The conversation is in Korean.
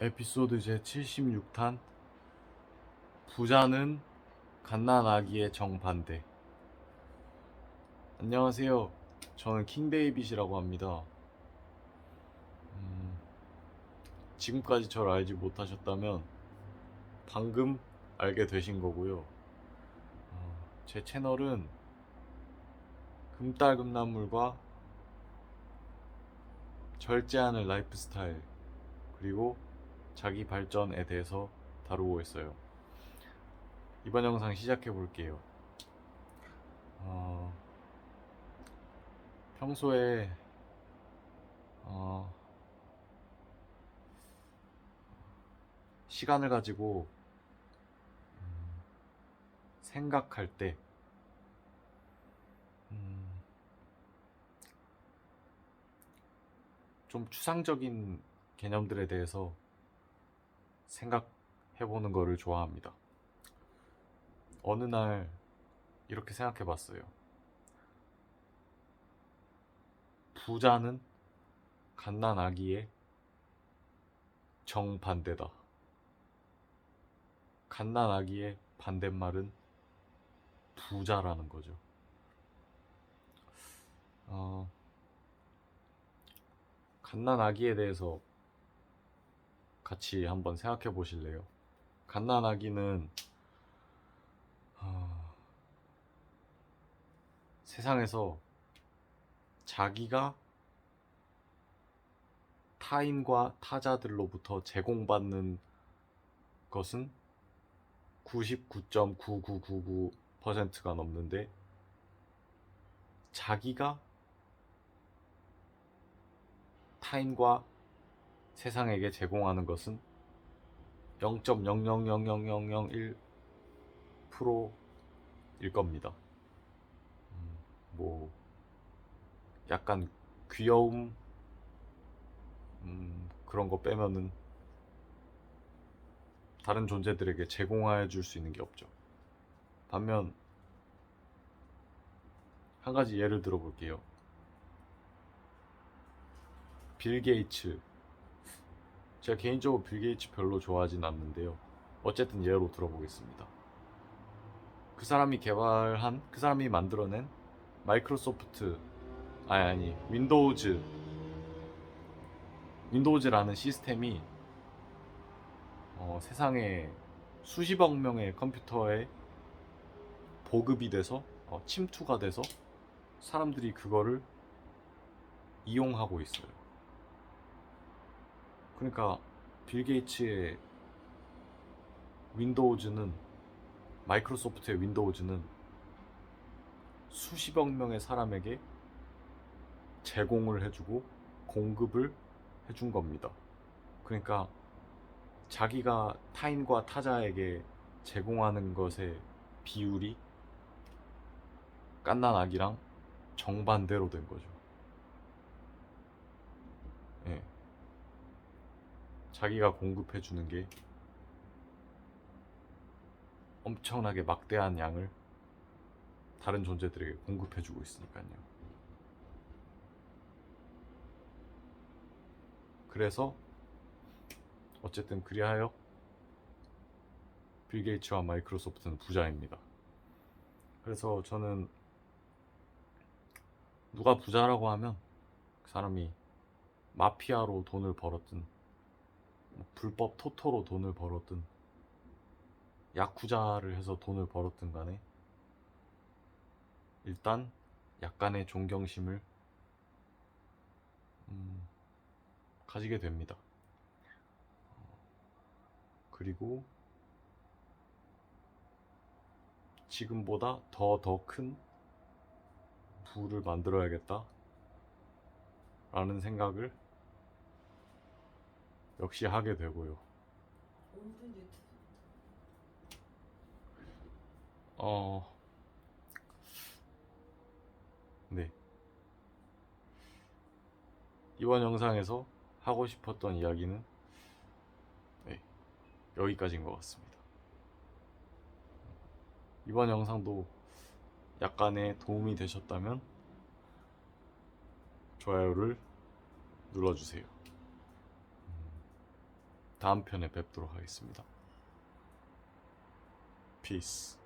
에피소드 제 76탄 부자는 갓난아기의 정반대. 안녕하세요. 저는 킹데이빗이라고 합니다. 음, 지금까지 저를 알지 못하셨다면 방금 알게 되신 거고요. 어, 제 채널은 금딸금나물과 절제하는 라이프 스타일 그리고 자기 발전에 대해서 다루고 있어요. 이번 영상 시작해 볼게요. 어, 평소에 어, 시간을 가지고 음, 생각할 때 음, 좀 추상적인 개념들에 대해서 생각해 보는 거를 좋아합니다. 어느 날 이렇게 생각해 봤어요. 부자는 갓난아기의 정반대다. 갓난아기의 반대말은 부자라는 거죠. 어, 갓난아기에 대해서 같이 한번 생각해 보실래요? 갓난아기는 어, 세상에서 자기가 타인과 타자들로부터 제공받는 것은 99.9999%가 넘는데 자기가 타인과 세상에게 제공하는 것은 0.0000001%일 겁니다. 음, 뭐 약간 귀여움 음, 그런 거 빼면은 다른 존재들에게 제공해 줄 수 있는 게 없죠. 반면 한 가지 예를 들어 볼게요. 빌 게이츠 제가 개인적으로 빌 게이츠 별로 좋아하진 않는데요. 어쨌든 예로 들어보겠습니다. 그 사람이 개발한, 그 사람이 만들어낸 마이크로소프트, 아니, 아니, 윈도우즈, 윈도우즈라는 시스템이 어, 세상에 수십억 명의 컴퓨터에 보급이 돼서, 어, 침투가 돼서 사람들이 그거를 이용하고 있어요. 그러니까 빌 게이츠의 윈도우즈는 마이크로소프트의 윈도우즈는 수십억 명의 사람에게 제공을 해주고 공급을 해준 겁니다. 그러니까 자기가 타인과 타자에게 제공하는 것의 비율이 깐난아기랑 정반대로 된 거죠. 예. 자기가 공급해 주는 게 엄청나게 막대한 양을 다른 존재들에게 공급해 주고 있으니까요. 그래서 어쨌든 그리하여 빌 게이츠와 마이크로소프트는 부자입니다. 그래서 저는 누가 부자라고 하면 그 사람이 마피아로 돈을 벌었든 뭐 불법 토토로 돈을 벌었든 야쿠자를 해서 돈을 벌었든 간에 일단 약간의 존경심을 음, 가지게 됩니다. 어, 그리고 지금보다 더 더 큰 부를 만들어야겠다 라는 생각을 역시 하게 되고요. 어, 네. 이번 영상에서 하고 싶었던 이야기는 네, 여기까지인 것 같습니다. 이번 영상도 약간의 도움이 되셨다면 좋아요를 눌러주세요. 다음 편에 뵙도록 하겠습니다. 피스.